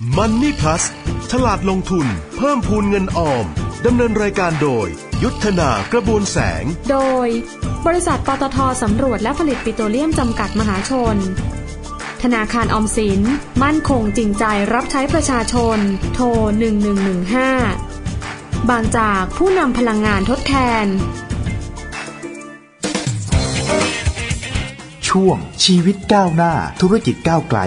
Money Plus ฉลาดลงทุน เพิ่มพูนเงินออมดำเนินรายการโดย ยุทธนากระบวนแสง โดย บริษัทปตทสำรวจและผลิตปิโตรเลียมจำกัดมหาชน ธนาคารออมสิน มั่นคงจริงใจรับใช้ประชาชน โทร 1115 บางจากผู้นำพลังงานทดแทน ช่วงชีวิตก้าวหน้าธุรกิจก้าวไกล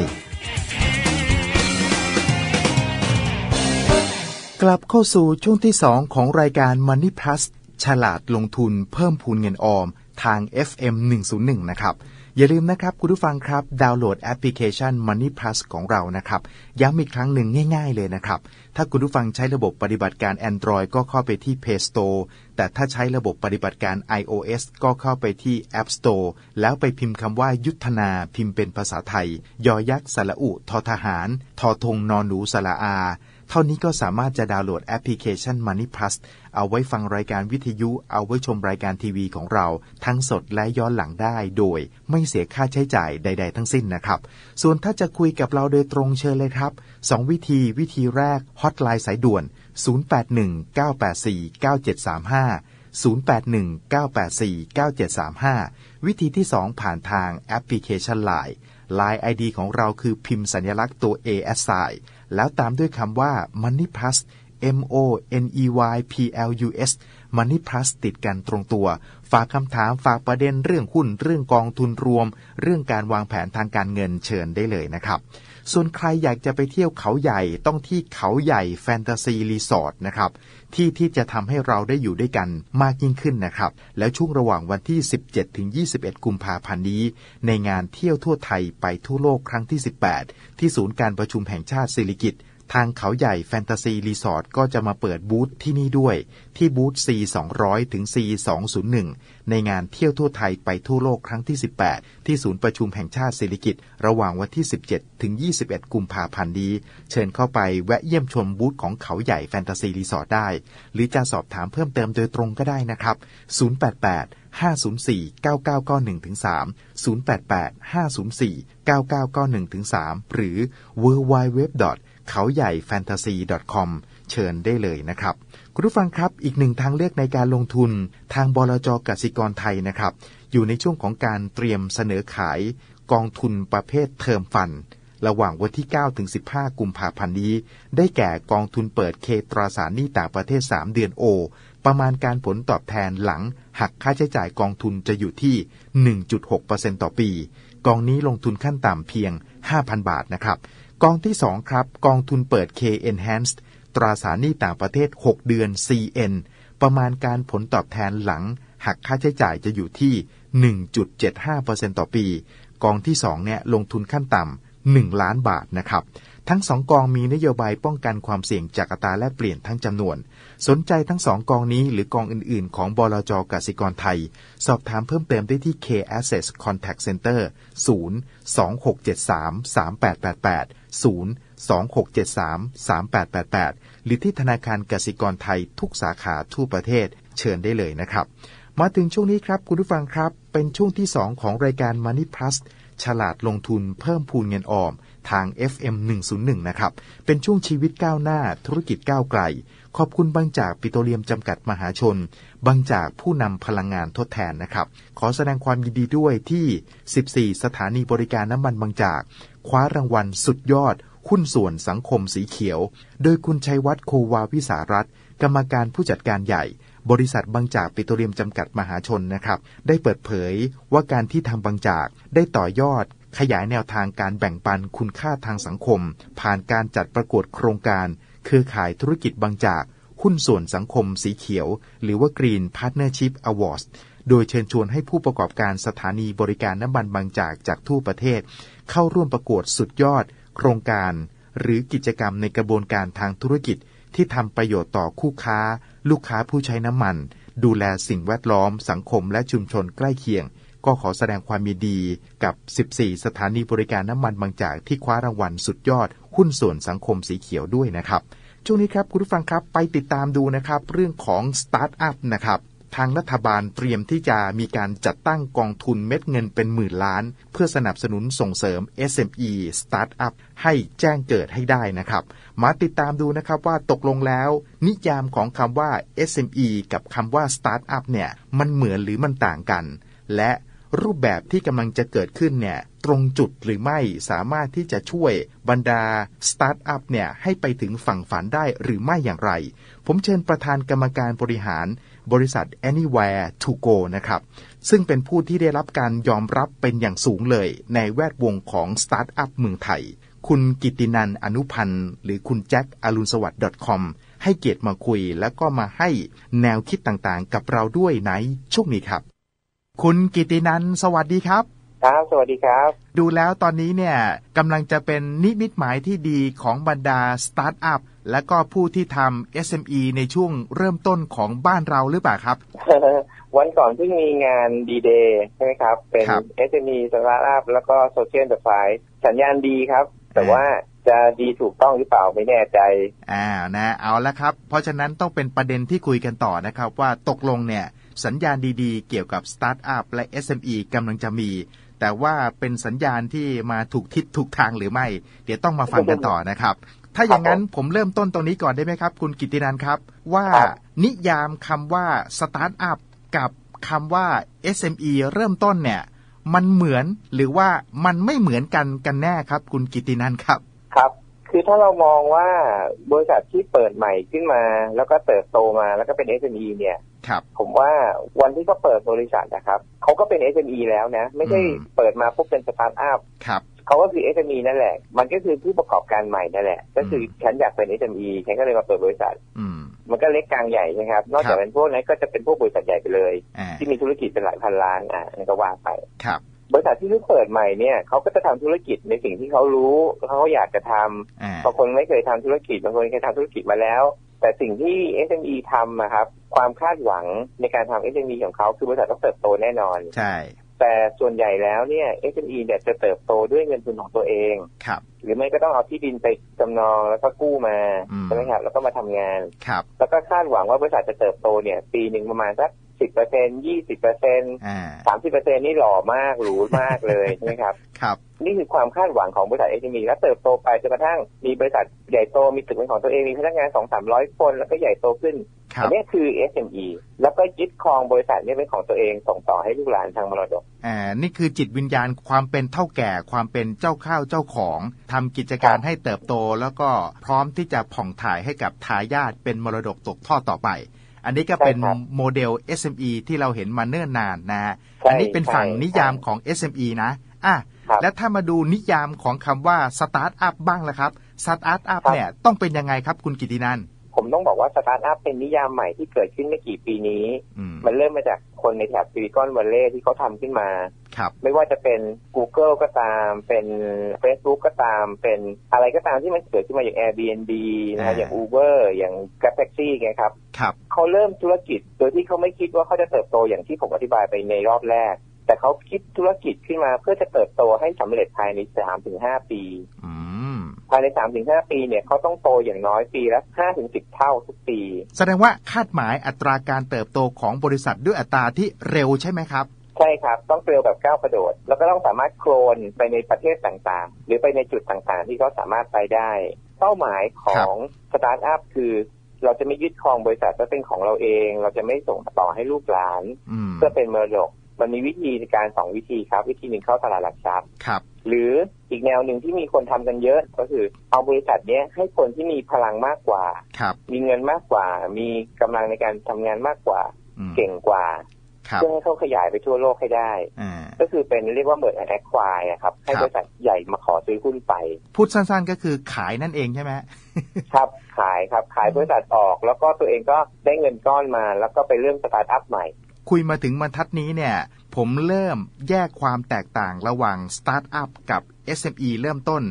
กลับเข้าสู่ช่วงที่ 2 ของรายการ Money Plus ฉลาดลงทุนเพิ่มพูนเงินออม ทาง FM 101 นะครับ อย่าลืมนะครับ คุณผู้ฟังครับ ดาวน์โหลดแอปพลิเคชัน Money Plus ของเรานะครับ ย้ำอีกครั้งหนึ่งง่ายๆเลยนะครับ ถ้าคุณผู้ฟังใช้ระบบปฏิบัติการ Android ก็เข้าไปที่ Play Store แต่ถ้าใช้ระบบปฏิบัติการ iOS ก็เข้าไปที่ App Store แล้วไปพิมพ์คำว่ายุทธนาพิมพ์เป็นภาษาไทย ยอยักษ์สระอุทอทหาร ทอทงนอนหนูสระอา เท่านี้ก็สามารถจะดาวน์โหลดแอปพลิเคชัน Money Plus เอาไว้ฟังรายการวิทยุ เอาไว้ชมรายการทีวีของเรา ทั้งสดและย้อนหลังได้โดย ไม่เสียค่าใช้จ่ายใด ๆ ทั้งสิ้นนะครับ ส่วนถ้าจะคุยกับเราโดยตรงเชิญเลยครับ 2 วิธีวิธีแรกฮอตไลน์สายด่วน 081 984 9735 0819849735 วิธีที่ 2 ผ่านทางแอปพลิเคชัน Line Line ID ของเราคือพิมพ์สัญลักษณ์ตัว A S I แล้วตามด้วยคำว่า Money Plus M O N E Y P L U S Money Plus ติดกันตรงตัว ฝากคำถามฝากประเด็นเรื่องหุ้นเรื่องกองทุนรวม เรื่องการวางแผนทางการเงินเชิญได้เลยนะครับ ส่วนใครอยากจะไปเที่ยวเขาใหญ่ต้องที่เขาใหญ่แฟนตาซีรีสอร์ทนะครับที่ที่จะทำให้เราได้อยู่ด้วยกันมากยิ่งขึ้นนะครับ แล้วช่วงระหว่างวันที่ 17 ถึง 21 กุมภาพันธ์นี้ ในงานเที่ยวทั่วไทยไปทั่วโลกครั้งที่ 18 ที่ศูนย์การประชุมแห่งชาติสิริกิติ์ ทางเขาใหญ่แฟนตาซีรีสอร์ทก็จะมาเปิดบูธที่นี่ด้วย ที่บูธ C 200ถึง C 201ในงานเที่ยวทั่วไทยไปทั่วโลกครั้งที่ 18 ที่ศูนย์ประชุมแห่งชาติสิริกิตระหว่างวันที่ 17 ถึง 21 กุมภาพันธ์นี้ เชิญเข้าไปแวะเยี่ยมชมบูธของเขาใหญ่แฟนตาซีรีสอร์ทได้ หรือจะสอบถามเพิ่มเติมโดยตรงก็ได้นะครับ 088 504 9991ถึง3 088 504 9991ถึง3หรือ www. เขาใหญ่ fantasy com เชิญได้เลยนะครับ คุณผู้ฟังครับอีกหนึ่งทางเลือกในการลงทุน ทางบลจกสิกรไทยนะครับ อยู่ในช่วงของการเตรียมเสนอขาย กองทุนประเภทเทอมฟัน ระหว่างวันที่ 9 ถึง 15 กุมภาพันธ์นี้ ได้แก่กองทุนเปิดเคตราสารหนี้ต่างประเทศ 3 เดือนโอ ประมาณการผลตอบแทนหลัง หักค่าใช้จ่ายกองทุนจะอยู่ที่ 1.6%ต่อปี กองนี้ลงทุนขั้นต่ำเพียง 5,000 บาทนะครับ กองที่ 2 ครับ กองทุนเปิด K Enhanced ตราสารหนี้ต่างประเทศ 6 เดือน CN ประมาณการผลตอบแทนหลัง หักค่าใช้จ่ายจะอยู่ที่ 1.75%ต่อปี กองที่2เนี่ยลงทุนขั้นต่ำ1 ล้านบาทนะครับ ทั้งสองกองมีนโยบายป้องกันความเสี่ยงจากอัตราแลกเปลี่ยนทั้งจำนวน สนใจทั้งสองกองนี้หรือกองอื่น ๆ ของบลจกสิกรไทย สอบถามเพิ่มเติมได้ที่ K Assets Contact Center 0 2673 3888 0 2673 3888 หรือที่ธนาคารกสิกรไทยทุกสาขาทั่วประเทศเชิญได้เลยนะครับ มาถึงช่วงนี้ครับคุณผู้ฟังครับ เป็นช่วงที่ 2 ของรายการ Money Plus ฉลาดลงทุนเพิ่มพูนเงินออมทาง FM 101 นะครับ เป็นช่วงชีวิตก้าวหน้าธุรกิจก้าวไกล ขอบคุณบางจากปิโตรเลียมจำกัดมหาชน บางจากผู้นำพลังงานทดแทนนะครับ ขอแสดงความยินดีด้วยที่ 14 สถานีบริการน้ำมันบางจาก คว้ารางวัลสุดยอดหุ้นส่วนสังคมสีเขียว โดยคุณชัยวัฒน์โควาวิสารัตกรรมการผู้จัดการใหญ่ บริษัทบางจากปิโตรเลียมจำกัดมหาชนนะครับ ได้เปิดเผยว่าการที่ทางบางจากได้ต่อยอดขยายแนวทางการแบ่งปันคุณค่าทางสังคม ผ่านการจัดประกวดโครงการ เครือข่ายธุรกิจบางจาก หุ้นส่วนสังคมสีเขียว หรือว่า Green Partnership Awards โดยเชิญชวนให้ผู้ประกอบการสถานีบริการน้ำมันบางจากจากทั่วประเทศ เข้าร่วมประกวดสุดยอด โครงการ หรือกิจกรรมในกระบวนการทางธุรกิจ ที่ทำประโยชน์ต่อคู่ค้า ลูกค้าผู้ใช้น้ำมัน ดูแลสิ่งแวดล้อม สังคมและชุมชนใกล้เคียง ก็ขอแสดงความยินดีกับ 14 สถานีบริการน้ำมันบางจากที่คว้ารางวัลสุดยอด หุ้นส่วนสังคมสีเขียวด้วยนะครับ ช่วงนี้ครับคุณผู้ฟังครับไปติดตามดูนะครับ เรื่องของสตาร์ทอัพนะครับทางรัฐบาลเตรียมที่จะมีการจัดตั้งกองทุนเม็ดเงินเป็นหมื่นล้าน เพื่อสนับสนุนส่งเสริม SME Startup ให้แจ้งเกิดให้ได้นะครับ มาติดตามดูนะครับว่าตกลงแล้ว นิยามของคำว่า SME กับคำว่า Startup เนี่ยมันเหมือนหรือมันต่างกัน และรูปแบบที่กำลังจะเกิดขึ้นเนี่ย ตรงจุดหรือไม่สามารถที่จะช่วยบรรดาสตาร์ทอัพเนี่ยให้ไปถึงฝั่งฝันได้หรือไม่อย่างไร ผมเชิญประธานกรรมการบริหารบริษัท Anywhere to go นะครับ ซึ่งเป็นผู้ที่ได้รับการยอมรับเป็นอย่างสูงเลย ในแวดวงของสตาร์ทอัพเมืองไทย คุณกิตินันอนุพันธ์หรือคุณแจ็คอรุณสวัสดิ์ .com ให้เกียรติมาคุย แล้วก็มาให้แนวคิดต่างๆ กับเราด้วยในช่วงนี้ครับ คุณกิตินันสวัสดีครับ ครับ สวัสดีครับ ดูแล้วตอนนี้เนี่ยกำลังจะเป็นนิมิตหมายที่ดีของบรรดาสตาร์ทอัพและก็ผู้ที่ทำ SME ในช่วงเริ่มต้นของบ้านเราหรือเปล่าครับ วันก่อนเพิ่งมีงานดีเดย์ใช่ไหมครับ เป็นครับ SME สตาร์ทอัพแล้วก็โซเชียลเดอะไฟสัญญาณดีครับ แต่ว่าจะดีถูกต้องหรือเปล่าไม่แน่ใจอ่านะเอาละครับ เพราะฉะนั้นต้องเป็นประเด็นที่คุยกันต่อนะครับ ว่าตกลงเนี่ยสัญญาณดีๆ เกี่ยวกับสตาร์ทอัพและ SME กำลังจะมี แต่ว่าเป็นสัญญาณที่มาถูกทิศถูกทางหรือไม่ เดี๋ยวต้องมาฟังกันต่อนะครับ ถ้าอย่างนั้นผมเริ่มต้นตรงนี้ก่อนได้ไหมครับ คุณกิตินันครับ ว่าครับนิยามคำว่าสตาร์ทอัพกับคำว่า SME เริ่มต้นเนี่ย มันเหมือนหรือว่ามันไม่เหมือนกันกันแน่ครับ คุณกิตินันครับครับ คือถ้าเรามองว่าบริษัทที่เปิดใหม่ขึ้นมา แล้วก็เติบโตมาแล้วก็เป็น SME เนี่ย ครับผมว่าวันที่เขาเปิดบริษัทนะครับเขาก็เป็น SME แล้วนะ ไม่ใช่อืมเปิดมาปุ๊บเป็นสตาร์ทอัพครับเขาก็คือ SME นั่นแหละ มันก็คือผู้ประกอบการใหม่นั่นแหละ ก็คือฉันอยากเป็น SME ฉันก็เลยมาเปิดบริษัทอืมมันก็เล็กกลางใหญ่นะครับ นอกครัจากบเป็นพวกนั้นก็จะเป็นพวกบริษัทใหญ่ไปเลยอ่าที่มีธุรกิจเป็นหลายพันล้านอะนั่นก็ว่าไปครับบริษัทที่เพิ่งเปิดใหม่เนี่ยเขาก็จะทำธุรกิจในสิ่งที่เขารู้เขาอยากจะทำอ่าบางคนไม่เคยทำธุรกิจบางคนเคยทำธุรกิจมาแล้ว แต่สิ่งที่ SME ทำนะครับ ความคาดหวังในการทำ SME ของเขาคือบริษัทต้องเติบโตแน่นอน ใช่ แต่ส่วนใหญ่แล้วเนี่ย SME เนี่ยจะเติบโตด้วยเงินทุนของตัวเองครับ หรือไม่ก็ต้องเอาที่ดินไปจำนองแล้วก็กู้มาอืมใช่ไหมครับแล้วก็มาทำงานครับแล้วก็คาดหวังว่าบริษัทจะเติบโตเนี่ย ปีหนึ่งประมาณสัก สิบเปอร์เซ็นยี่สิบเปอร์เซ็นอ่าสามสิบเปอร์เซ็นนี่หล่อมากหรูมากเลยใช่ไหมครับ ครับ นี่คือความคาดหวังของบริษัทเอ m มีแล้วเติบโตไปจนกระทั่งมีบริษัทใหญ่โตมีตึกเป็นของตัวเองมีพนักงานสองสามร้อยคนแล้วก็ใหญ่โตขึ้นครัอับนี้คือ SME แล้วก็ยึดครองบริษัทนี้เป็นของตัวเองส่งต่อให้ลูกหลานทางมรดกอ่านี่คือจิตวิญญาณความเป็นเท่าแก่ความเป็นเจ้าข้าวเจ้าของทำกิจการครับให้เติบโตแล้วก็พร้อมที่จะผ่องถ่ายให้กับทายาทเป็นมรดกตกทอดต่อไป อันนี้ก็เป็นใช่ครับโมเดล SME ที่เราเห็นมาเนิ่นนานนะฮะใช่อันนี้เป็นฝั่งใช่นิยามของ SME นะอะครับแล้วถ้ามาดูนิยามของคำว่าสตาร์ทอัพบ้างล่ะครับสตาร์ทอัพครับเนี่ยต้องเป็นยังไงครับคุณกิตินันท์ผมต้องบอกว่าสตาร์ทอัพเป็นนิยามใหม่ที่เกิดขึ้นไม่กี่ปีนี้อืมมันเริ่มมาจากคนในแถบซิลิคอนวัลเลย์ที่เขาทำขึ้นมาครับ ไม่ว่าจะเป็น Google ก็ตาม เป็น Facebook ก็ตาม เป็นอะไรก็ตามที่มันเกิดขึ้นมาอย่าง Airbnb นะฮะอ่าอย่าง Uber อย่าง Grab Taxi ไงครับครับเขาเริ่มธุรกิจโดยที่เขาไม่คิดว่าเขาจะเติบโตอย่างที่ผมอธิบายไปในรอบแรก แต่เขาคิดธุรกิจขึ้นมาเพื่อจะเติบโตให้สำเร็จภายในสามถึงห้าปีอืมภายในสามถึงห้าปีเนี่ยเขาต้องโตอย่างน้อยปีละห้าถึงสิบเท่าทุกปี แสดงว่าคาดหมายอัตราการเติบโตของบริษัทด้วยอัตราที่เร็วใช่ไหมครับ ใช่ครับ ต้องเร็วแบบก้าวกระโดด แล้วก็ต้องสามารถโคลนไปในประเทศต่างๆ หรือไปในจุดต่างๆ ที่เขาสามารถไปได้ เป้าหมายของสตาร์ทอัพคือ เราจะไม่ยึดครองบริษัทว่าเป็นของเราเอง เราจะไม่ส่งต่อให้ลูกหลานอืมเพื่อเป็นมรดกมันมีวิธีในการสองวิธีครับ วิธีหนึ่งเข้าตลาดหลักทรัพย์ครับ หรืออีกแนวหนึ่งที่มีคนทำกันเยอะ ก็คือเอาบริษัทเนี้ยให้คนที่มีพลังมากกว่าครับมีเงินมากกว่า มีกำลังในการทำงานมากกว่าอืมเก่งกว่าครับ เพื่อให้เขาขยายไปทั่วโลกให้ได้อ่าก็คือเป็นเรียกว่าเมิร์ดแอนแอคควายครับ ให้ครับบริษัทใหญ่มาขอซื้อหุ้นไป พูดสั้นๆก็คือขายนั่นเองใช่ไหมครับขายครับขายบริษัทออก แล้วก็ตัวเองก็ได้เงินก้อนมา แล้วก็ไปเริ่มสตาร์ทอัพใหม่ คุยมาถึงบรรทัดนี้เนี่ย ผมเริ่มแยกความแตกต่างระหว่างสตาร์ทอัพกับ SME เริ่มต้น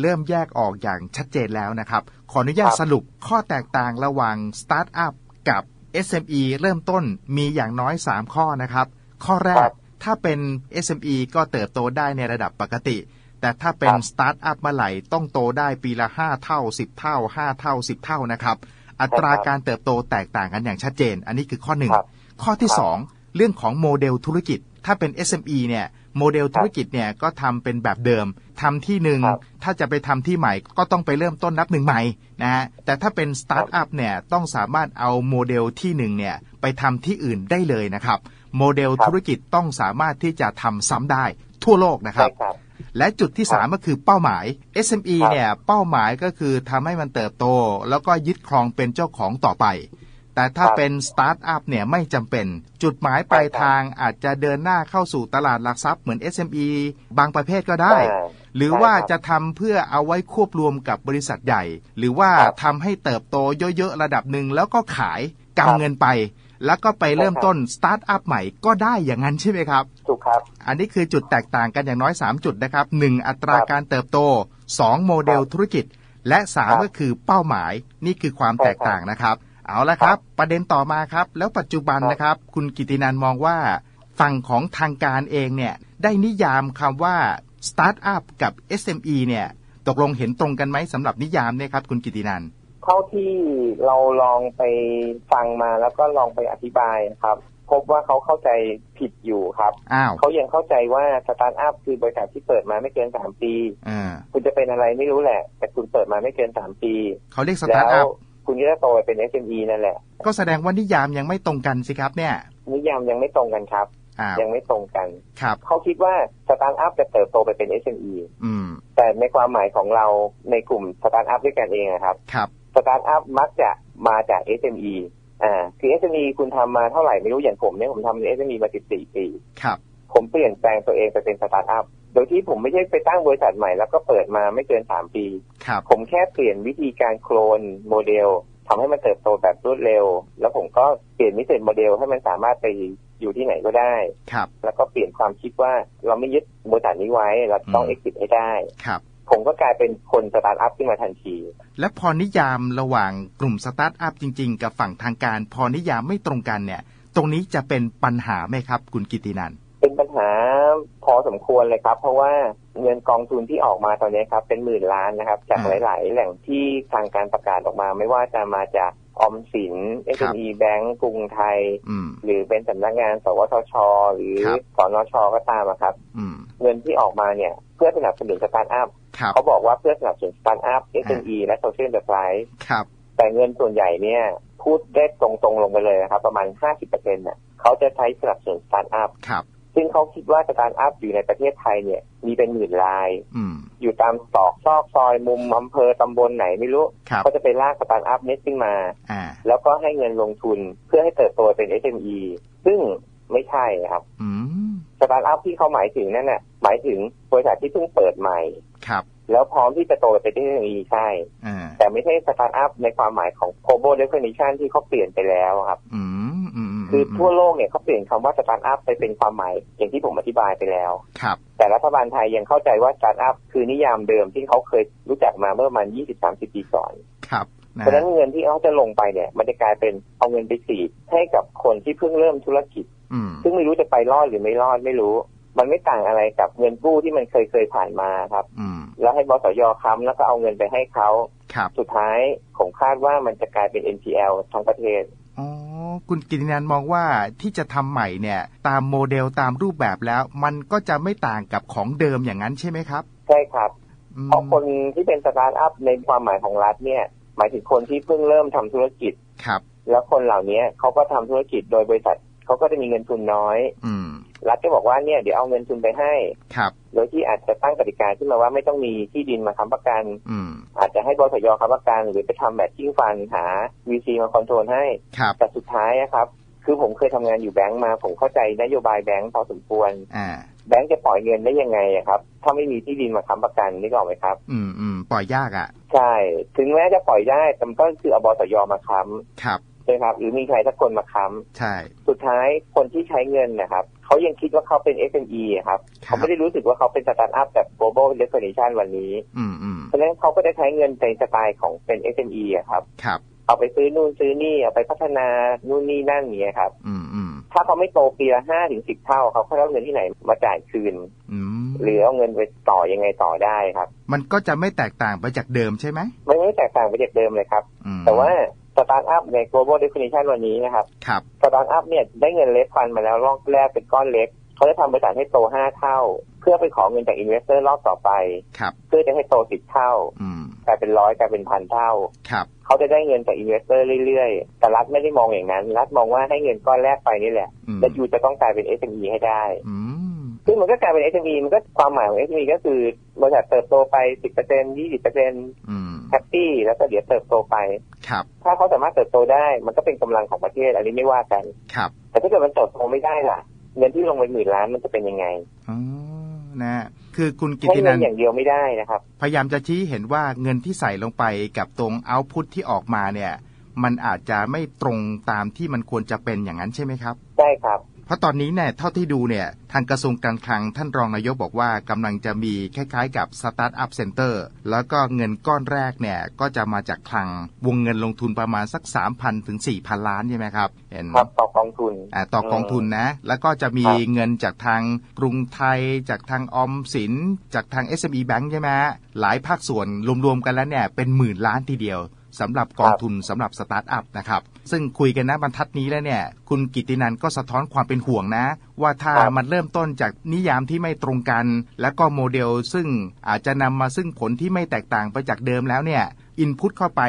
เริ่มแยกออกอย่างชัดเจนแล้วนะครับ ขออนุญาตครับสรุปข้อแตกต่างระหว่างสตาร์ทอัพกับ SME เริ่มต้นมีอย่างน้อย 3 ข้อนะครับ ข้อแรครักบถ้าเป็น SME ก็เติบโตได้ในระดับปกติ แต่ถ้าเป็นครับสตาร์ทอัพเมื่อไหร่ต้องโตได้ปีละ 5 เท่า 10 เท่า 5 เท่า 10 เท่านะครับ อัตราครับการเติบโตแตกต่างกันอย่างชัดเจน อันนี้คือข้อหนึ่งครับข้อที่ครับสองเรื่องของโมเดลธุรกิจ ถ้าเป็น SME เนี่ย โมเดลธุรกิจเนี่ยก็ทำเป็นแบบเดิมทำที่หนึ่งครับถ้าจะไปทำที่ใหม่ก็ต้องไปเริ่มต้นนับหนึ่งใหม่นะฮะแต่ถ้าเป็นสตาร์ทอัพเนี่ยต้องสามารถเอาโมเดลที่หนึ่งเนี่ยไปทำที่อื่นได้เลยนะครับ โมเดลครับธุรกิจต้องสามารถที่จะทำซ้ำได้ทั่วโลกนะคใช่รับครับ และจุดที่ครับ3ก็คือเป้าหมาย SME ครับเนี่ยเป้าหมายก็คือทำให้มันเติบโต แล้วก็ยึดครองเป็นเจ้าของต่อไป แต่ถ้าครับเป็นสตาร์ทอัพเนี่ยไม่จำเป็น จุดหมายปลายใช่ครับทางอาจจะเดินหน้าเข้าสู่ตลาดหลักทรัพย์เหมือน SME บางประเภทก็ได้อ่าหรือใช่ว่าครับจะทำเพื่อเอาไว้ควบรวมกับบริษัทใหญ่ หรือว่าครับทำให้เติบโตเยอะๆระดับหนึ่งแล้วก็ขายครักำบเงินไป แล้วก็ไปเริ่มใช่ครับต้นสตาร์ทอัพใหม่ก็ได้อย่างนั้นใช่ไหมครับถูกครับ อันนี้คือจุดแตกต่างกันอย่างน้อย 3 จุดนะครับ 1. อัตราครับการเติบโต 2. โมเดลครับธุรกิจ และครับ3ก็คือเป้าหมายนี่คือความใช่แตกต่างนะครับ เอาละครับ ประเด็นต่อมาครับ แล้วปัจจุบันครับนะครับ คุณกิตินันมองว่าฝั่งของทางการเองเนี่ยได้นิยามคำว่าสตาร์ทอัพกับ SME เนี่ยตกลงเห็นตรงกันไหมสำหรับนิยามเนี่ยครับ คุณกิตินันเท่าที่เราลองไปฟังมาแล้วก็ลองไปอธิบายครับ พบว่าเขาเข้าใจผิดอยู่ครับอ้าวเขายังเข้าใจว่าสตาร์ทอัพคือบริษัทที่เปิดมาไม่เกินสามปีอ่าคุณจะเป็นอะไรไม่รู้แหละ แต่คุณเปิดมาไม่เกินสามปีเขาเรียกสแล้ตาร์ทอัวพ คุณก็จะโตไปเป็น SME นั่นแหละ ก็แสดงว่านิยามยังไม่ตรงกันสิครับ เนี่ย นิยามยังไม่ตรงกันครับอ้าวยังไม่ตรงกันครับเขาคิดว่าสตาร์ทอัพจะเติบโตไปเป็น SME อืม แต่ในความหมายของเราในกลุ่มสตาร์ทอัพด้วยกันเองอะครับ ครับสตาร์ทอัพมักจะมาจาก SME อ่าคือ SME คุณทำมาเท่าไหร่ไม่รู้อย่างผมเนี่ยผมทำใน SME มา14ปีครับ ผมเปลี่ยนแปลงตัวเองไปเป็นสตาร์ทอัพ โดยที่ผมไม่ใช่ไปตั้งบริษัทใหม่แล้วก็เปิดมาไม่เกิน3ปีครับผมแค่เปลี่ยนวิธีการโคลนโมเดลทำให้มันเติบโตแบบรวดเร็ว แล้วผมก็เปลี่ยนมิเศษโมเดลให้มันสามารถไปอยู่ที่ไหนก็ได้ครับแล้วก็เปลี่ยนความคิดว่าเราไม่ยึดบริษัทนี้ไว้ เราต้องอืมเอ็กซิสให้ได้ครับผมก็กลายเป็นคนสตาร์ทอัพขึ้นมาทันที และพอนิยามระหว่างกลุ่มสตาร์ทอัพจริง ๆ กับฝั่งทางการ พอนิยามไม่ตรงกันเนี่ย ตรงนี้จะเป็นปัญหาไหมครับ คุณกิตินันท์เป็นปัญ หาพอสมควรเลยครับ เพราะว่าเงินกองทุนที่ออกมาตอนนี้ครับ เป็นหมื่นล้านนะครับ จากหลาย ๆ แหล่งที่ทางการประกาศออกมา ไม่ว่าจะมาจากออมสิน SME Bank กรุงไทยอืมหรือเป็นสำนักงานสวทช หรือครับสนชก็ตามอะครับอืมเงินที่ออกมาเนี่ย เพื่อสนับสนุนสตาร์ทอัพครับเขาบอกว่าเพื่อสนับสนุนสตาร์ทอัพ SME และ Social Enterprise ครับแต่เงินส่วนใหญ่เนี่ยพูดได้ตรงๆลงไปเลยนะครับ ประมาณ 50%เนี่ยเขาจะใช้สนับสนุนสตาร์ทอัพครับ ซึ่งเขาคิดว่าสตาร์ทอัพอยู่ในประเทศไทยเนี่ย มีเป็นหมื่นรายอืมอยู่ตามตอกซอกซอยมุมอำเภอตำบลไหนไม่รู้ครับก็จะไปลากสตาร์ทอัพเน็ตขึ้นมาอ่าแล้วก็ให้เงินลงทุนเพื่อให้เติบโตเป็น SME ซึ่งไม่ใช่ครับอืมสตาร์ทอัพที่เขาหมายถึงนั่นน่ะหมายถึงบริษัทที่เพิ่งเปิดใหม่ครับ แล้วพร้อมที่จะโตเป็น SME ใช่อ่าแต่ไม่ใช่สตาร์ทอัพในความหมายของ global definition ที่เขาเปลี่ยนไปแล้วครับ อืมอืมม คือทั่วโลกเนี่ยเขาเปลี่ยนคำว่าสตาร์ทอัพไปเป็นความหมายอย่างที่ผมอธิบายไปแล้ว ครับ แต่รัฐบาลไทยยังเข้าใจว่าสตาร์ทอัพคือนิยามเดิมที่เขาเคยรู้จักมาเมื่อประมาณ20-30ปีก่อน ครับนะเพราะฉะนั้นเงินที่เขาจะลงไปเนี่ย มันจะกลายเป็นเอาเงินไปสีดให้กับคนที่เพิ่งเริ่มธุรกิจอืมซึ่งไม่รู้จะไปรอดหรือไม่รอดไม่รู้ มันไม่ต่างอะไรกับเงินกู้ที่มันเคยเคยผ่านมาครับอืมแล้วให้บสยค้ำแล้วก็เอาเงินไปให้เขาครับสุดท้ายผมคาดว่ามันจะกลายเป็น NPL ทั้งประเทศอ๋อ คุณกิตินันท์มองว่าที่จะทำใหม่เนี่ยตามโมเดลตามรูปแบบแล้ว มันก็จะไม่ต่างกับของเดิมอย่างนั้นใช่ไหมครับ ใช่ครับอืมเพราะคนที่เป็นสตาร์ทอัพในความหมายของรัฐเนี่ย หมายถึงคนที่เพิ่งเริ่มทำธุรกิจครับ แล้วคนเหล่านี้เขาก็ทำธุรกิจโดยบริษัทเขาก็จะมีเงินทุนน้อย อืม รัฐก็บอกว่าเนี่ยเดี๋ยวเอาเงินทุนไปให้ครับ โดยที่อาจจะตั้งกติกาขึ้นมาว่าไม่ต้องมีที่ดินมาค้ำประกัน อืม อาจจะให้บสยค้ำประกัน หรือไปทำแบบจิ้งฟันหา VC มาคอนโทรลให้ครับแต่สุดท้ายอะครับ คือผมเคยทำงานอยู่แบงก์มา ผมเข้าใจนโยบายแบงก์พอสมควรอ่าแบงก์จะปล่อยเงินได้ยังไงอะครับ ถ้าไม่มีที่ดินมาค้ำประกันนี่ก็ออกไหมครับ อืมอืมปล่อยยากอะ ใช่ ถึงแม้จะปล่อยได้แต่มันก็คือเอาบสยมาค้ำครับ ใช่ไหมครับ หรือมีใครสักคนมาค้ใช่ำสุดท้ายคนที่ใช้เงินนะครับเขายังคิดว่าเขาเป็น SME อะครับครัเขาบไม่ได้รู้สึกว่าเขาเป็นสตาร์ทอัพแบบ global definition วันนี้อืมอืมเพราะฉะนั้นเขาก็จะใช้เงินในสไตล์ของเป็น SME อะครับครับ เอาไปซื้อนู่นซื้อนี่เอาไปพัฒนานู่นนี่นั่นอย่างเงี้ยครับอืมอืมถ้าเขาไม่โตปีละห้าถึงสิบเท่าเขาเขาเอาเงินที่ไหนมาจ่ายคืนอืมหรือเอาเงินไปต่อยังไงต่อได้ครับ มันก็จะไม่แตกต่างไปจากเดิมใช่ไหมมันไม่แตกต่างไปจากเดิมเลยครับอืมแต่ว่า สตาร์ทอัพใน global definition วันนี้นะครับครับสตาร์ทอัพเนี่ยได้เงินเลฟฟันมาแล้วรอบแรกเป็นก้อนเล็ก เขาจะทำบริษัทให้โตห้าเท่า เพื่อไปขอเงินจากอินเวสเตอร์รอบต่อไปครับเพื่อจะให้โตสิบเท่าอืมกลายเป็นร้อยกลายเป็นพันเท่าครับเขาจะได้เงินจากอินเวสเตอร์เรื่อยๆ แต่รัฐไม่ได้มองอย่างนั้น รัฐมองว่าให้เงินก้อนแรกไปนี่แหละอืมแล้วยูจะต้องกลายเป็น SME ให้ได้อืมซึ่งมันก็กลายเป็น SME มันก็ความหมายของ SME ก็คือบริษัทเติบโตไป 10% 20%อืมแฮปปี้แล้วก็เดี๋ยวเติบโตไป ครับถ้าเขาสามารถเติบโตได้ มันก็เป็นกำลังของประเทศ อันนี้ไม่ว่ากันครับ แต่ถ้าเกิดมันเติบโตไม่ได้ล่ะ เงินที่ลงไปหมื่นล้านมันจะเป็นยังไงอ๋อนะคือคุณกิให้ติเงินันนอย่างเดียวไม่ได้นะครับ พยายามจะชี้เห็นว่าเงินที่ใส่ลงไปกับตรงเอาพุทที่ออกมาเนี่ย มันอาจจะไม่ตรงตามที่มันควรจะเป็นอย่างนั้นใช่ไหมครับใช่ครับ เพราะตอนนี้เนี่ยเท่าที่ดูเนี่ยทางกระทรวงการคลังท่านรองนายกบอกว่ากำลังจะมีคล้ายๆกับสตาร์ทอัพเซ็นเตอร์แล้วก็เงินก้อนแรกเนี่ยก็จะมาจากคลังวงเงินลงทุนประมาณสัก 3,000 ถึง 4,000 ล้านใช่ไหมครับเห็นครับต่อกองทุนอ่าต่อกองทุนนะ แล้วก็จะมีเงินจากทางกรุงไทย จากทางออมสิน จากทาง SME Bank ใช่ไหมหลายภาคส่วนรวมๆกันแล้วเนี่ยเป็นหมื่นล้านทีเดียว สำหรับกองทุนสำหรับสตาร์ทอัพนะครับซึ่งคุยกันนะบรรทัดนี้แล้วเนี่ยคุณกิตินันก็สะท้อนความเป็นห่วงนะ ว่าถ้าครับมันเริ่มต้นจากนิยามที่ไม่ตรงกัน แล้วก็โมเดลซึ่งอาจจะนำมาซึ่งผลที่ไม่แตกต่างไปจากเดิมแล้วเนี่ย อินพุตเข้าไป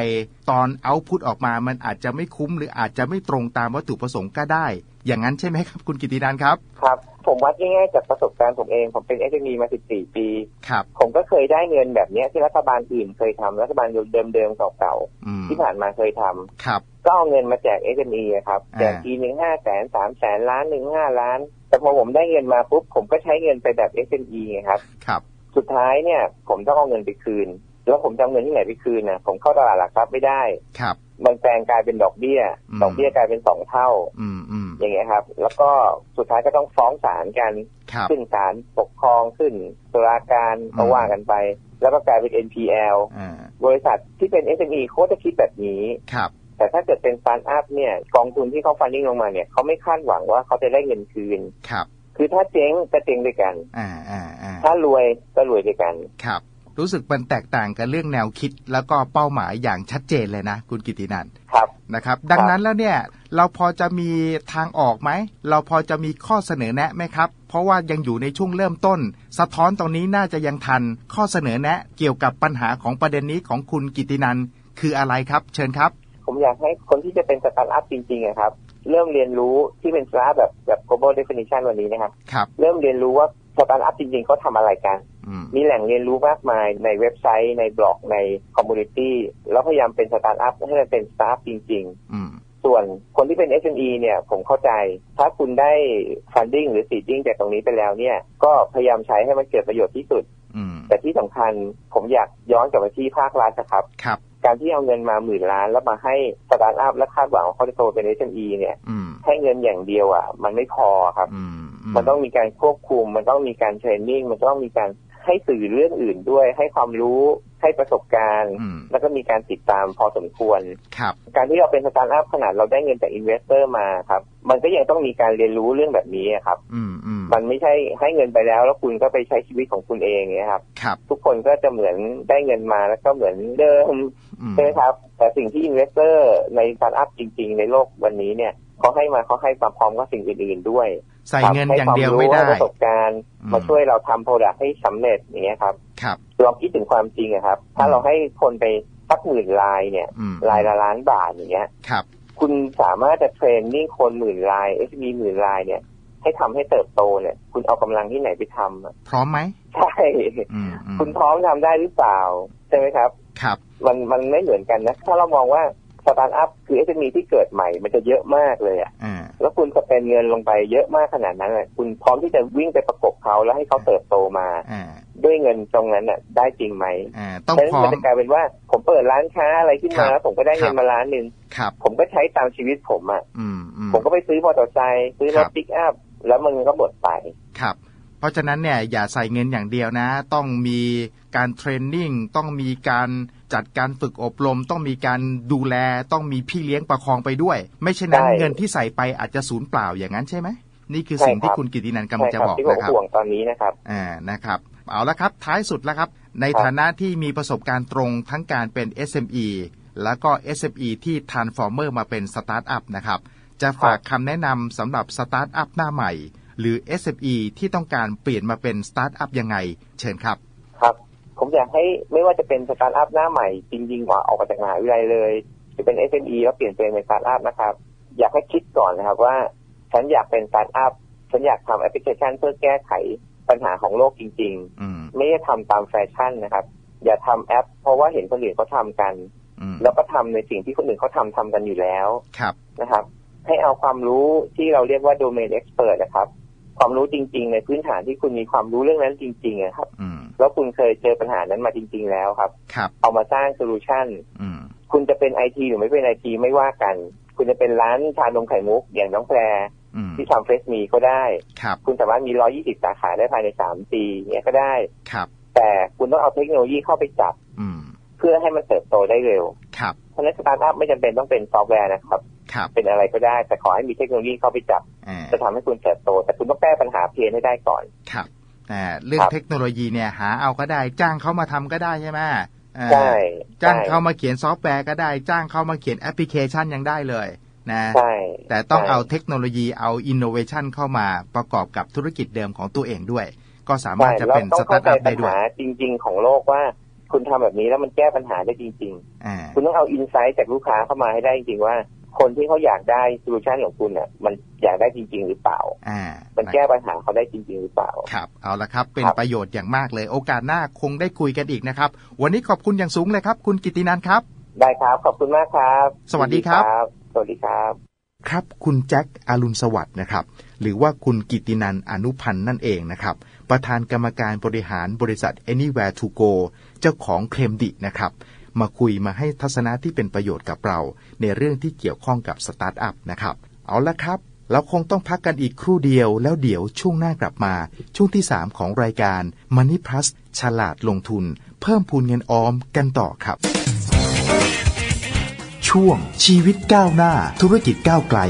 ตอนเอาพุตออกมามันอาจจะไม่คุ้ม หรืออาจจะไม่ตรงตามวัตถุประสงค์ก็ได้ อย่างนั้นใช่ไหมครับ คุณกิตินันครับ ครับ ผมวัดง่ายๆจากประสบการณ์ผมเอง ผมเป็น SME มา 14 ปี ครับ ผมก็เคยได้เงินแบบเนี้ยที่รัฐบาลอื่นเคยทำรัฐบาลเดิมๆเก่าอืมๆที่ผ่านมาเคยทำครับ ก็เอาเงินมาแจก SME อะครับอ่าแจกทีหนึ่งห้าแสนสามแสนล้านหนึ่งห้าล้าน แต่พอผมได้เงินมาปุ๊บผมก็ใช้เงินไปแบบ SME ไงครับ ครับ สุดท้ายเนี่ย ผมต้องเอาเงินไปคืน แล้วผมจะเอาเงินที่ไหนไปคืนนะผมเข้าตลาดหลักทรัพย์ไม่ได้ครับมันแปลงกลายเป็นดอกเบี้ยอืมดอกเบี้ยกลายเป็นสองเท่า อืมอืมอย่างเงี้ยครับ แล้วก็สุดท้ายก็ต้องฟ้องศาลกันครับขึ้นศาลปกครองขึ้นตุลาการก็อืมว่ากันไป แล้วก็กลายเป็น NPL อ่าบริษัทที่เป็น SME เขาจะคิดแบบนี้ครับแต่ถ้าเกิดเป็นสตาร์ทอัพเนี่ยกองทุนที่เขาฟันดิ้งลงมาเนี่ยเขาไม่คาดหวังว่าเขาจะได้เงินคืนครับ คือถ้าเจ๊งก็เจ๊งด้วยกันอ่าอ่าอ่าถ้ารวยก็รวยด้วยกันครับ รู้สึกมันแตกต่างกันเรื่องแนวคิด แล้วก็เป้าหมายอย่างชัดเจนเลยนะ คุณกิตินันครับนะครับ ดังนั้นแล้วเนี่ยเราพอจะมีทางออกไหม เราพอจะมีข้อเสนอแนะไหมครับ เพราะว่ายังอยู่ในช่วงเริ่มต้น สะท้อนตรงนี้น่าจะยังทัน ข้อเสนอแนะเกี่ยวกับปัญหาของประเด็นนี้ของคุณกิตินันคืออะไรครับ เชิญครับ ผมอยากให้คนที่จะเป็นสตาร์ทอัพจริงๆอะครับเริ่มเรียนรู้ที่เป็นสตาร์ทแบบแบบ global definition วันนี้นะครับครับเริ่มเรียนรู้ว่า สตาร์ทอัพจริงๆเขาทำอะไรกันอืมมีแหล่งเรียนรู้มากมายในเว็บไซต์ในบล็อกในคอมมูนิตี้แล้วพยายามเป็นสตาร์ทอัพให้มันเป็นสตาร์ทจริงอืมๆส่วนคนที่เป็น SME เนี่ยผมเข้าใจ ถ้าคุณได้ funding หรือ seeding จากตรงนี้ไปแล้วเนี่ย ก็พยายามใช้ให้มันเกิดประโยชน์ที่สุดอืมแต่ที่สำคัญผมอยากย้อนกลับมาที่ภาครัฐนะครับครับการที่เอาเงินมาหมื่นล้าน แล้วมาให้สตาร์ทอัพและคาดหวังว่าเขาจะโตเป็น SME เนี่ยอืมให้เงินอย่างเดียวอะ มันไม่พอครับอื มมันต้องมีการควบคุม มันต้องมีการเทรนนิ่ง มันต้องมีการให้สื่อเรื่องอื่นด้วย ให้ความรู้ ให้ประสบการณ์อืมแล้วก็มีการติดตามพอสมควรครับการที่เราเป็นสตาร์ทอัพขนาดเราได้เงินจากอินเวสเตอร์มาครับ มันก็ยังต้องมีการเรียนรู้เรื่องแบบนี้ครับอืมอืมมันไม่ใช่ให้เงินไปแล้ว แล้วคุณก็ไปใช้ชีวิตของคุณเองเนี่ยครับครับ ทุกคนก็จะเหมือนได้เงินมาแล้วก็เหมือนเดิมอืมใช่ไหมครับ แต่สิ่งที่อินเวสเตอร์ในสตาร์ทอัพจริง ๆ ในโลกวันนี้เนี่ยเขาให้มาเขาให้ความพร้อมกับสิ่งอื่นๆด้วย ใส่ครับเงินให้อย่างเดียวไม่ควได้รู้ให้ประสบการณ์อืมมาช่วยเราทำโปรดักต์ให้สำเร็จอย่างเงี้ยครับครับลองคิดถึงความจริงอะครับ ถ้าอืมเราให้คนไปสักหมื่นลายเนี่ยอืมลายละล้านบาทอย่างเงี้ยครับ คุณสามารถจะเทรนนิ่งคนหมื่นลาย SB หมื่นลายเนี่ย ให้ทำให้เติบโตเนี่ย คุณเอากำลังที่ไหนไปทำอะพร้อมไหมใช่อืมอืมคุณพร้อมทำได้หรือเปล่าใช่ไหมครับ ครับ มันมันไม่เหมือนกันนะ ถ้าเรามองว่า สตาร์ทอัพคือ SME ที่เกิดใหม่มันจะเยอะมากเลยอะอ่าแล้วคุณจะเป็นเงินลงไปเยอะมากขนาดนั้นเลยคุณพร้อมที่จะวิ่งไปประกบเขาแล้วให้เขาเติบโตมาอ่าด้วยเงินตรงนั้นน่ะ ได้จริงไหมอ่าต้องฉะนั้นพร้อมันมจะกลายเป็นว่า ผมเปิดร้านค้าอะไรขึ้นครัมาบแล้วผมก็ได้เงิครันบมาล้านหนึ่งครับผมก็ใช้ตามชีวิตผมอะอืมอืมผมก็ไปซื้อมอเตอร์ไซค์ซื้อรครัถบปิกอัพแล้วมันก็หมดไปครับ เพราะฉะนั้นเนี่ยอย่าใส่เงินอย่างเดียวนะ ต้องมีการเทรนนิ่งต้องมีการจัดการฝึกอบรม ต้องมีการดูแล ต้องมีพี่เลี้ยงประคองไปด้วย ไม่เช่นนั้นใช่เงินที่ใส่ไปอาจจะสูญเปล่าอย่างนั้นใช่ไหมนี่คือใช่สิ่งที่ครับคุณกิตินันกำลังใช่จะครับบอกที่ผมนะครับห่วงตอนนี้นะครับอ่านะครับ เอาละครับ ท้ายสุดแล้วครับ ในครับฐานะที่มีประสบการณ์ตรงทั้งการเป็น SME แล้วก็ SME ที่ transformer มาเป็นสตาร์ทอัพนะครับ จะฝากคำแนะนำสำหรับสตาร์ทอัพหน้าใหม่ หรือ SME ที่ต้องการเปลี่ยนมาเป็นสตาร์ทอัพยังไง เชิญครับ ครับ ผมอยากให้ไม่ว่าจะเป็นสตาร์ทอัพหน้าใหม่จริงๆกว่าออกมาจากมหาวิทยาลัยเลย จะเป็น SME แล้วเปลี่ยนเป็นสตาร์ทอัพนะครับ อยากให้คิดก่อนนะครับว่า ฉันอยากเป็นสตาร์ทอัพฉันอยากทำแอปพลิเคชันเพื่อแก้ไขปัญหาของโลกจริงอืมๆไม่ได้ทำตามแฟชั่นนะครับ อย่าทำแอป เพราะว่าเห็นคนอื่นเขาทำกันอืมแล้วก็ทำในสิ่งที่คนอื่นเขาทำทำกันอยู่แล้วครับนะครับ ให้เอาความรู้ที่เราเรียกว่า domain expert นะครับ ความรู้จริง ๆ ในพื้นฐานที่คุณมีความรู้เรื่องนั้นจริงๆอะครับอืมแล้วคุณเคยเจอปัญหานั้นมาจริง ๆ แล้วครับครับเอามาสร้างโซลูชันอืมคุณจะเป็นไอทีหรือไม่เป็นไอทีไม่ว่ากัน คุณจะเป็นร้านชานมไข่มุกอย่างน้องแพรอืมที่ทำเฟสมีก็ได้ครับคุณสามารถมี 120 สาขาได้ภายใน 3 ปีเนี่ยก็ได้ครับ แต่คุณต้องเอาเทคโนโลยีเข้าไปจับอืมเพื่อให้มันเติบโตได้เร็ว ครับเพราะฉะนั้นสตาร์ทอัพไม่จำเป็นต้องเป็นซอฟต์แวร์นะครับครับ เป็นอะไรก็ได้ แต่ขอให้มีเทคโนโลยีเข้าไปจับอ่าจะทำให้คุณเติบโต แต่คุณต้องแก้ปัญหาเพนให้ได้ก่อนครับอ่าเรื่อคงรับเทคโนโลยีเนี่ยหาเอาก็ได้ จ้างเขามาทำก็ได้ใช่ไหมเออใช่จ้างใช่เขามาเขียนซอฟต์แวร์ก็ได้ จ้างเขามาเขียนแอปพลิเคชันยังได้เลยนะใช่แต่ต้องใช่เอาเทคโนโลยีเอาอินโนเวชันเข้ามาประกอบกับธุรกิจเดิมของตัวเองด้วย ก็สามารถจะเป็นใช่สแล้วตาร์ทอัพต้ได้องด้วเข้ายใจปัญหาจริง ๆ ของโลกว่าคุณทำแบบนี้แล้วมันแก้ปัญหาได้จริงอ่าๆคุณต้องเอาอินไซต์จากลูกค้าเข้ามาให้ได้จริงๆว่า คนที่เขาอยากได้โซลูชันของคุณเนี่ยมันอยากได้จริง ๆ หรือเปล่า อ่า มันแก้ปัญหาเขาได้จริง ๆ หรือเปล่า ครับ เอาละครับ เป็นครับประโยชน์อย่างมากเลย โอกาสหน้าคงได้คุยกันอีกนะครับ วันนี้ขอบคุณอย่างสูงเลยครับ คุณกิตินันท์ครับ ได้ครับ ขอบคุณมากครับ สวัสดีครับ สวัสดีครับ ครับ คุณแจ็คอารุณสวัสดิ์นะครับ หรือว่าคุณกิตินันท์อนุพันธ์นั่นเองนะครับ ประธานกรรมการบริหารบริษัท Anywhere to go เจ้าของเคลมดินะครับ มาคุยมาให้ทัศนะที่เป็นประโยชน์กับเรา ในเรื่องที่เกี่ยวข้องกับสตาร์ทอัพนะครับ เอาละครับ เราคงต้องพักกันอีกครู่เดียวแล้วเดี๋ยวช่วงหน้ากลับมา ช่วงที่ 3 ของรายการ Money Plus ฉลาดลงทุน เพิ่มพูนเงินออมกันต่อครับ ช่วงชีวิตก้าวหน้า ธุรกิจก้าวไกล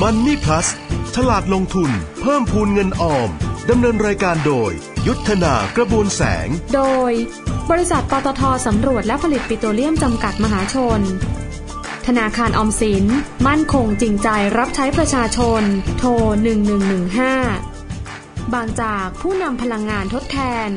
Money Plus ฉลาดลงทุน เพิ่มพูนเงินออม ดำเนินรายการโดย ยุทธนากระบวนแสง โดย บริษัทปตทสำรวจและผลิตปิโตรเลียมจำกัดมหาชน ธนาคารออมสิน มั่นคงจริงใจรับใช้ประชาชน โทร 1115 บางจากผู้นำพลังงานทดแทน